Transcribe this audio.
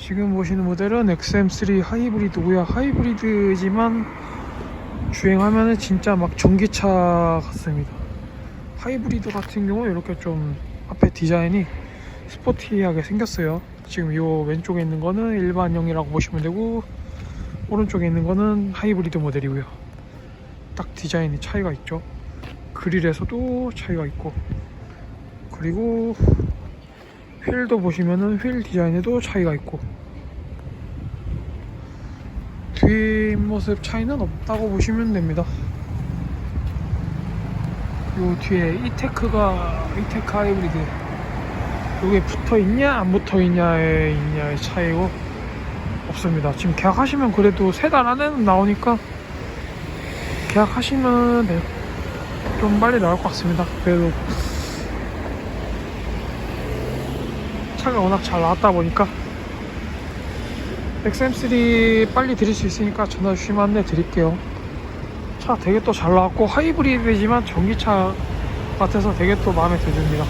지금 보시는 모델은 XM3 하이브리드고요. 하이브리드지만 주행하면은 진짜 막 전기차 같습니다. 하이브리드 같은 경우 이렇게 좀 앞에 디자인이 스포티하게 생겼어요. 지금 이 왼쪽에 있는 거는 일반형이라고 보시면 되고 오른쪽에 있는 거는 하이브리드 모델이고요. 딱 디자인이 차이가 있죠. 그릴에서도 차이가 있고 그리고 휠도 보시면은 휠 디자인에도 차이가 있고 뒷모습 차이는 없다고 보시면 됩니다. 요 뒤에 이테크가 이테크 하이브리드 요게 붙어 있냐 안 붙어 있냐의 있냐의 차이고 없습니다. 지금 계약하시면 그래도 세 달 안에는 나오니까 계약하시면 네, 좀 빨리 나올 것 같습니다. 그래도 차가 워낙 잘 나왔다 보니까 XM3 빨리 드릴 수 있으니까 전화 주시면 안내 드릴게요. 차 되게 또 잘 나왔고 하이브리드지만 전기차 같아서 되게 또 마음에 듭니다.